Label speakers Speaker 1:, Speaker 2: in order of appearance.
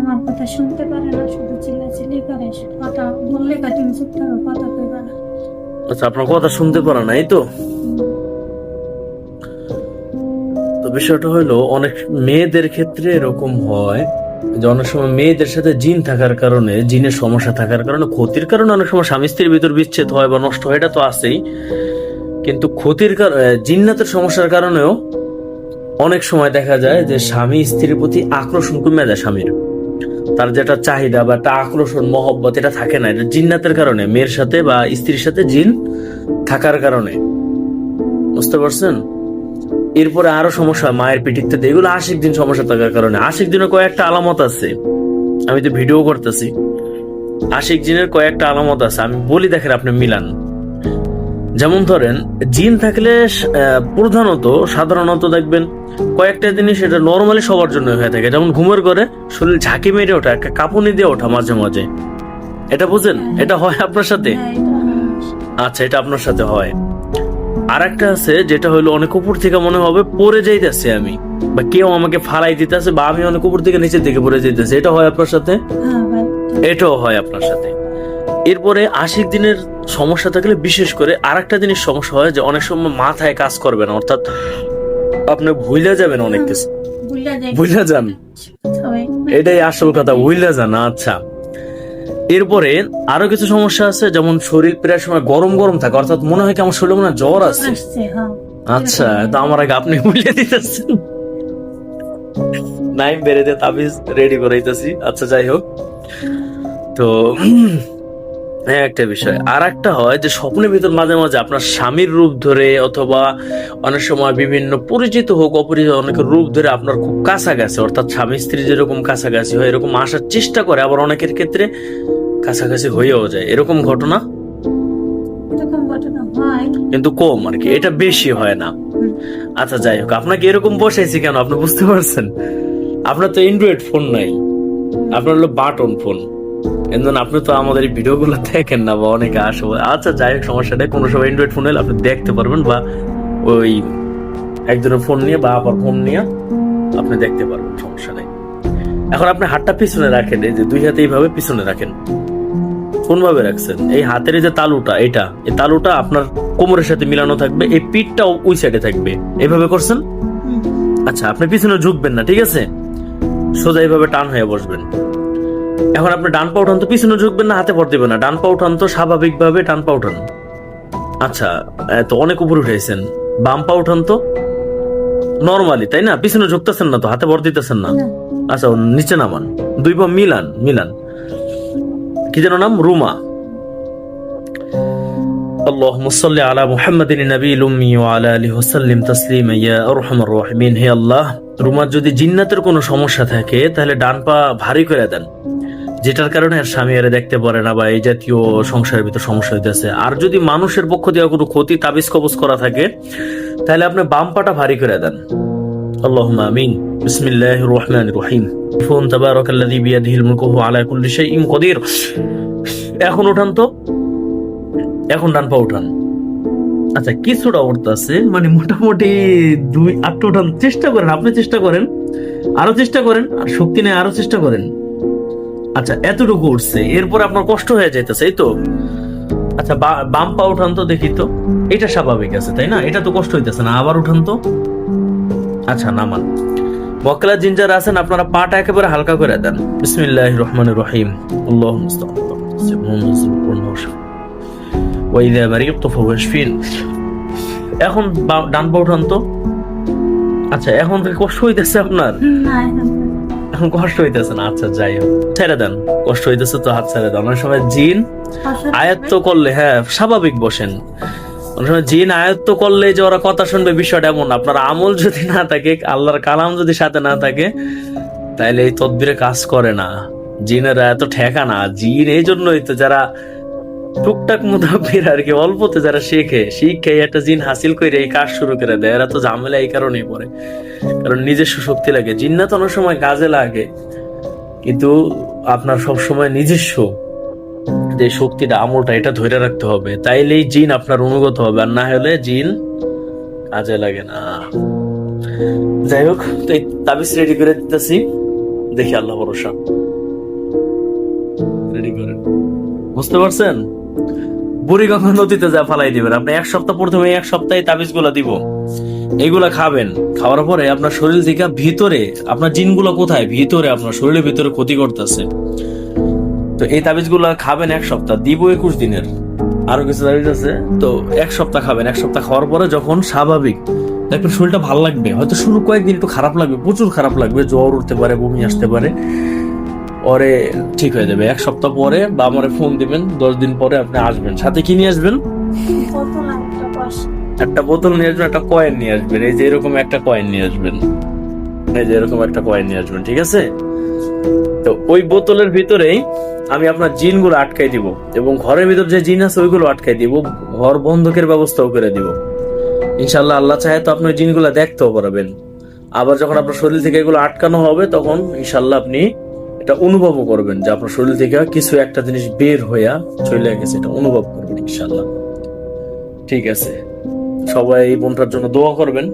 Speaker 1: আমার কথা শুনতে পারে না, শুধু চিল্লাচিল্লি করে। কথা বললে কা তুমি চুপ কথা কইবা না।
Speaker 2: আচ্ছা আপনার কথা শুনতে পারে না এই তো বিষয়টা হলো অনেক মেয়েদের ক্ষেত্রে এরকম হয় যে অনেক সময় মেয়েদের সাথে জিন থাকার কারণে, জিনের সমস্যা থাকার কারণে, ক্ষতির কারণে অনেক সময় স্বামী স্ত্রীর ভিতর বিচ্ছেদ হয় বা নষ্ট হয়, এটা তো আছেই। কিন্তু ক্ষতির জিন্নাতের সমস্যার কারণেও অনেক সময় দেখা যায় যে স্বামী স্ত্রীর প্রতি আকর্ষণ কমে যায় স্বামীর। তার যেটা চাহিদা বা একটা আকর্ষণ, মহব্বত, এটা থাকে না। এটা জিন্নাতের কারণে, মেয়ের সাথে বা স্ত্রীর সাথে জিন থাকার কারণে। বুঝতে পারছেন? এরপরে আরও সমস্যা মায়ের পিঠিতে এগুলো আশিক দিন সমস্যা থাকার কারণে। আশিক দিনের কয়েকটা আলামত আছে। আমি তো ভিডিও করতেছি। আশিক জিনের কয়েকটা আলামত আছে। আমি বলি দেখেন আপনি মিলান। যেমন ধরেন জিন থাকলে প্রধানত সাধারণত দেখবেন কয়েকটা জিনিস এটা নর্মালি সবার জন্য হয়ে থাকে। যেমন ঘুমের করে শরীর ঝাঁকি মেরে ওঠা একটা কাঁপুনি দিয়ে ওঠা মাঝে মাঝে। এটা বুঝেন? এটা হয় আপনার সাথে?
Speaker 1: হ্যাঁ, আমার-
Speaker 2: আচ্ছা এটা আপনার সাথে হয়। আর একটা আছে যেটা হলো অনেক উপর থেকে মনে হবে পড়ে যাইতেছে আমি। বা কেউ আমাকে ফালাই দিতেছে বা আমি অনেক উপর থেকে নিচের দিকে পড়ে যাইতেছে। এটা হয় আপনার সাথে?
Speaker 1: হ্যাঁ
Speaker 2: এটাও হয় আপনার সাথে। এরপরে আশিক দিনের সমস্যা থাকলে বিশেষ করে আর একটা জিনিস সমস্যা হয় যে অনেক সময় মাথায় কাজ করবে না অর্থাৎ আপনি ভুলে যাবেন অনেক কিছু। ভুলে যান। এটাই আসল কথা ভুলে যান আচ্ছা। এরপরে আরও কিছু সমস্যা আছে যেমন শরীর প্রায় সময় গরম গরম থাকে অর্থাৎ মনে হয় কি আমার শরীরে মনে হয় জ্বর আছে?
Speaker 1: হ্যাঁ।
Speaker 2: আচ্ছা তো আমার আগে আপনি ভুলে দিতেছেন। নাইম বেড়ে দিয়ে তাবিজ রেডি করাইতেছি। আচ্ছা যাই হোক। তো একটা বিষয়। আর একটা হয় যে স্বপ্নের ভিতর মাঝে মাঝে আপনার স্বামীর রূপ ধরে অথবা অনেক সময় বিভিন্ন পরিচিত হোক অপরিচিত অনেকের রূপ ধরে আপনার খুব কাছাকাছি অর্থাৎ স্বামী স্ত্রী যেরকম কাছাকাছি হয় এরকম আসার চেষ্টা করে আবার অনেকের ক্ষেত্রে কাছাকাছি হয়েও যায়। এরকম ঘটনা?
Speaker 1: হয়।
Speaker 2: কিন্তু কম আর কি এটা বেশি হয় না। আচ্ছা যাই হোক আপনাকে এরকম বসাইছি কেন? আপনি বুঝতে পারছেন? আপনার তো অ্যান্ড্রয়েড ফোন নাই। আপনার হলো বাটন ফোন এর আপনি তো আমাদের এই ভিডিওগুলো দেখেন না বা অনেকে আসে আচ্ছা যাই হোক সমস্যা নেই। কোনো সময় অ্যান্ড্রয়েড ফোন হলে আপনি দেখতে পারবেন বা ওই একজনের ফোন নিয়ে বা আবার ফোন নিয়ে আপনি দেখতে পারবেন সমস্যা নেই। এখন আপনি হাতটা পিছনে রাখেন এই যে দুই হাতে এইভাবে পিছনে রাখেন। কোন ভাবে রাখছেন? এই হাতের যে তালুটা এটা এই তালুটা আপনার কোমরের সাথে মিলানো থাকবে এই পিঠটাও ওই সাইডে থাকবে। এইভাবে করছেন? আচ্ছা আপনি পিছনে ঝুঁকবেন না ঠিক আছে? সোজা এইভাবে টান হয়ে বসবেন। এখন আপনি ডান পা উঠান তো পিছনে ঝুঁকবেন না হাতে পর দিবেন না ডান পা উঠান তো স্বাভাবিকভাবে ডান পা উঠান আচ্ছা এ তো অনেক উপরে উঠেছেন বাম পা উঠান তো নর্মালি তাই না পিছনে ঝুঁকতেছেন না তো হাতে ভর দিতেছেন না
Speaker 1: না,
Speaker 2: আচ্ছা ও নিচে নামান দুই পা মিলান মিলান কি যেন নাম রুমা اللهم صل على محمد النبي الأمي وعلى آله وسلم تسليما يا أرحم الراحمين হে আল্লাহ রুমার যদি জিন্নাতের কোনো সমস্যা থাকে তাহলে ডান পা ভারী করে দেন যেটার কারণে আর স্বামী আরে দেখতে পারে না বা এই জাতীয় সংসারের ভিতর সমস্যা হইতেছে আর যদি মানুষের পক্ষ দিয়ে কোনো ক্ষতি তাবিজ কবজ করা থাকে তাহলে আপনি বাম পাটা ভারী করে দেন اللهم آمين بسم الله الرحمن الرحيم فون تبارك الذي بيده الملك وهو على كل شيء قدير এখন উঠান তো এখন ডান পা উঠান আচ্ছা কিছুটা উঠতেছে মানে মোটামুটি দুই আটটা উঠান চেষ্টা করেন আপনি চেষ্টা করেন আরো চেষ্টা করেন আর শক্তি নেই আরো চেষ্টা করেন আচ্ছা এতটুকু উঠছে, এরপর আপনার কষ্ট হয়ে যাইতেছে, এই তো? আচ্ছা বাম পা উঠান তো দেখি তো। এটা স্বাভাবিক আছে, তাই না? এটা তো কষ্ট হইতেছে না, আবার উঠান তো। আচ্ছা নামান। মক্কেলা জিঞ্জার আছেন, আপনারা পাটা একেবারে হালকা করে দেন। বিসমিল্লাহ রহমান রহিম। আল্লাহ এখন ডান পা উঠান তো। আচ্ছা এখন কষ্ট হইতেছে আপনার? কষ্ট হইতেছে না আচ্ছা যাই হোক। ছেড়ে দেন কষ্ট হইতেছে তো হাত ছেড়ে দেন। অনেক সময় জিন আয়ত্ত করলে হ্যাঁ স্বাভাবিক বসেন। অনেক সময় জিন আয়ত্ত করলে যে ওরা কথা শুনবে বিষয়টা এমন আপনার আমল যদি না থাকে আল্লাহর কালাম যদি সাথে না থাকে তাহলে এই তদবিরে কাজ করে না। জিনেরা এত ঠেকা না। জিন এই জন্যই তো যারা টুকটাক মুদাব্বির আর কি, অল্পতে যারা শেখে, শিখে একটা জিন হাসিল করে এই কাজ শুরু করে দেয়। এরা তো ঝামেলা এই কারণেই পড়ে। কারণ নিজস্ব শক্তি লাগে। জিন্নাত অনেক সময় কাজে লাগে, কিন্তু আপনার সব সময় নিজস্ব যে শক্তিটা, আমলটা, এটা ধরে রাখতে হবে। তাইলেই জিন আপনার অনুগত হবে, আর না হলে জিন কাজে লাগে না। যাই হোক, তো এই তাবিজ রেডি করে দিতেছি। দেখি আল্লাহ ভরসা। রেডি করেন বুঝতে পারছেন? বুড়িগঙ্গা নদীতে যা ফালাই দিবেন, আপনি এক সপ্তাহ প্রথমে এক সপ্তাহে তাবিজগুলা দিব। এইগুলা খাবেন, খাওয়ার পরে আপনার শরীর থেকে ভিতরে, আপনার জিনগুলো কোথায়? ভিতরে, আপনার শরীরের ভিতরে ক্ষতি করতেছে। তো এই তাবিজ খাবেন এক সপ্তাহ, দিব একুশ দিনের। আরও কিছু তাবিজ আছে, তো এক সপ্তাহ খাবেন। এক সপ্তাহ খাওয়ার পরে যখন স্বাভাবিক, দেখবেন শরীরটা ভালো লাগবে। হয়তো শুরু কয়েকদিন একটু খারাপ লাগবে, প্রচুর খারাপ লাগবে, জ্বর উঠতে পারে, বমি আসতে পারে। পরে ঠিক হয়ে যাবে। এক সপ্তাহ পরে বা আমারে ফোন দিবেন দশ দিন পরে আপনি আসবেন। সাথে কি নিয়ে আসবেন? একটা বোতল নিয়ে আসবেন একটা কয়েন নিয়ে আসবেন। এই যে এরকম একটা কয়েন নিয়ে আসবেন। এই যে এরকম একটা কয়েন নিয়ে আসবেন ঠিক আছে? তো ওই বোতলের ভিতরেই আমি আপনার জিনগুলো আটকাই দিব এবং ঘরের ভিতর যে জিন আছে ওইগুলো আটকাই দিব ঘর বন্ধকের ব্যবস্থাও করে দিব। ইনশাল্লাহ আল্লাহ চাহে তো আপনি ওই জিনগুলো দেখতেও পারবেন। আবার যখন আপনার শরীর থেকে এগুলো আটকানো হবে তখন ইনশাল্লাহ আপনি এটা অনুভবও করবেন যে আপনার শরীর থেকে কিছু একটা জিনিস বের হইয়া চলে গেছে, এটা অনুভব করবেন ইনশাল্লাহ ঠিক আছে। সবাই এই বোনটার জন্য দোয়া করবেন।